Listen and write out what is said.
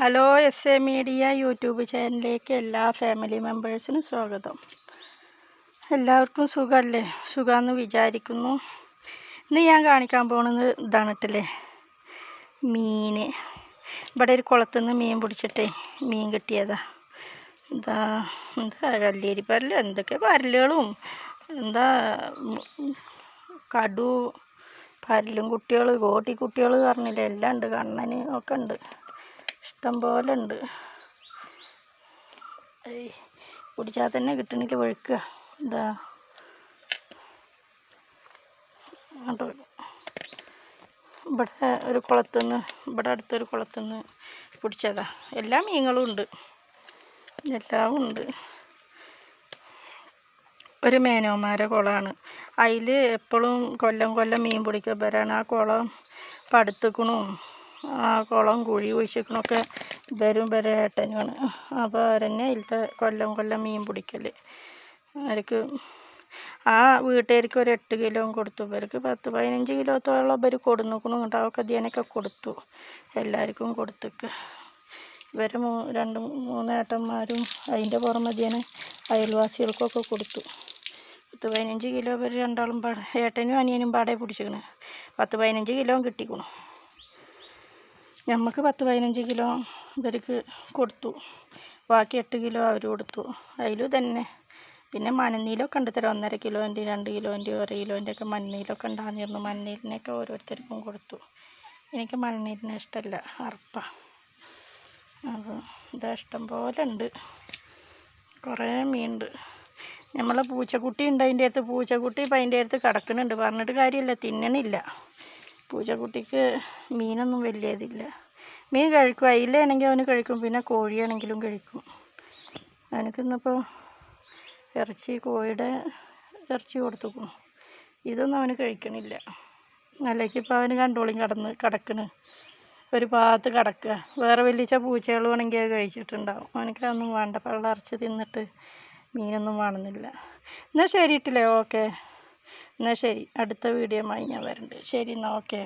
Hello S A media YouTube ചാനലിലേക്ക് എല്ലാ family മെമ്പേഴ്സിനും സ്വാഗതം. എല്ലാവർക്കും സുഖമല്ലേ സുഖമെന്ന് വിചാരിക്കുന്നു. ഇന്ന് ഞാൻ കാണിക്കാൻ പോകുന്നത് ഇതാണ് കേട്ടല്ലേ? മീൻ ഇവിടെ ഒരു കുളത്തു നിന്ന് മീൻ പിടിച്ചിട്ടേ മീൻ കിട്ടിയതാ. എന്താ എന്താ കല്ലേരി പരൽ എന്തൊക്കെ പരലുകളും എന്താ കടു പരലും കുട്ടികൾ കോട്ടി കുട്ടികൾ പറഞ്ഞില്ലേ? എല്ലാം ഉണ്ട് കണ്ണന് ഒക്കെ ഉണ്ട്. ഇഷ്ടം പോലെ ഉണ്ട് കുടിച്ചാൽ തന്നെ കിട്ടണില്ല വഴുക്കുക. എന്താ? ഇവിടെ ഒരു കുളത്തുനിന്ന് ഇവിടെ അടുത്തൊരു കുളത്തുനിന്ന് പിടിച്ചതാ എല്ലാ മീനുകളും ഉണ്ട്. എല്ലാം ഉണ്ട്. ഒരു മേനോമാരെ കുളമാണ്. അതിൽ എപ്പോഴും കൊല്ലം കൊല്ലം മീൻ പിടിക്കാൻ പിടിക്കവരാണ് ആ കുളം പടുത്തുക്കണു. കുളം കുഴി കുഴിച്ചിക്കണൊക്കെ വരും വരെ ഏട്ടനുമാണ് അപ്പോൾ അവരെന്നെ അതിലത്തെ കൊല്ലം കൊല്ലം മീൻ പിടിക്കൽ. അവർക്ക് ആ വീട്ടുകാർക്ക് ഒരു എട്ട് കിലോ കൊടുത്തു. ഇവർക്ക് പത്ത് പതിനഞ്ച് കിലോത്തോളം ഇവർ കൊടുന്നുക്കണു. അതൊക്കെ ഇതിനൊക്കെ കൊടുത്തു. എല്ലാവർക്കും കൊടുത്തേക്ക്. ഇവർ മൂ രണ്ട് മൂന്ന് ഏട്ടന്മാരും അതിന്റെ പുറമെ ഇതിനെ അയൽവാസികൾക്കൊക്കെ കൊടുത്തു. പത്ത് പതിനഞ്ച് കിലോ ഇവർ രണ്ടാളും പാടെ ഏട്ടനും അനിയനും പാടെ പിടിച്ചിക്കണ് പത്ത് പതിനഞ്ച് കിലോ കിട്ടിക്കണു. നമുക്ക് പത്ത് പതിനഞ്ച് കിലോ ഇവർക്ക് കൊടുത്തു. ബാക്കി എട്ട് കിലോ അവർ കൊടുത്തു. അതിലും തന്നെ പിന്നെ മഞ്ഞനീലൊക്കെ ഉണ്ട് തരാം ഒന്നര കിലോന്റെ രണ്ട് കിലോന്റെ ഒരു കിലോന്റെ ഒക്കെ മഞ്ഞനീലൊക്കെ ഉണ്ടാകുന്നിരുന്നു മഞ്ഞനീലിനൊക്കെ ഓരോരുത്തർക്കും കൊടുത്തു. എനിക്ക് മഞ്ഞനീലിനെ ഇഷ്ടമല്ല അറപ്പ. അപ്പോൾ ഇതാ ഇഷ്ടം പോലെ ഉണ്ട്. കുറേ മീനുണ്ട്. നമ്മളെ പൂച്ചക്കുട്ടി ഉണ്ട്. അതിന്റെ അടുത്ത് പൂച്ചക്കുട്ടി ഇപ്പം അതിന്റെ അടുത്ത് കിടക്കുന്നുണ്ട്. പറഞ്ഞിട്ട് കാര്യമില്ല. തിന്നണില്ല. പൂച്ചക്കുട്ടിക്ക് മീനൊന്നും വലിയ ഇതില്ല മീൻ കഴിക്കും. അയിലാണെങ്കിൽ അവന് കഴിക്കും. പിന്നെ കോഴിയാണെങ്കിലും കഴിക്കും. അവനക്കിന്നിപ്പോൾ ഇറച്ചി കോഴിയുടെ ഇറച്ചി കൊടുത്തുക്കും ഇതൊന്നും അവന് കഴിക്കണില്ല. അല്ലെങ്കിൽ ഇപ്പോൾ അവന് കണ്ടോളിയും കടന്ന് കിടക്കണ്. ഒരു ഭാഗത്ത് കിടക്കുക വേറെ വലിയ പൂച്ചകൾ വേണമെങ്കിൽ അത് കഴിച്ചിട്ടുണ്ടാവും. അവനക്ക് അതൊന്നും വേണ്ട. പള്ള ഇറച്ചി തിന്നിട്ട് മീനൊന്നും വേണമെന്നില്ല. എന്നാൽ ശരി ഇട്ടില്ലേ ഓക്കെ. എന്നാൽ ശരി അടുത്ത വീഡിയോ ഞാൻ വരുന്നുണ്ട് ശരി എന്നാൽ ഓക്കെ.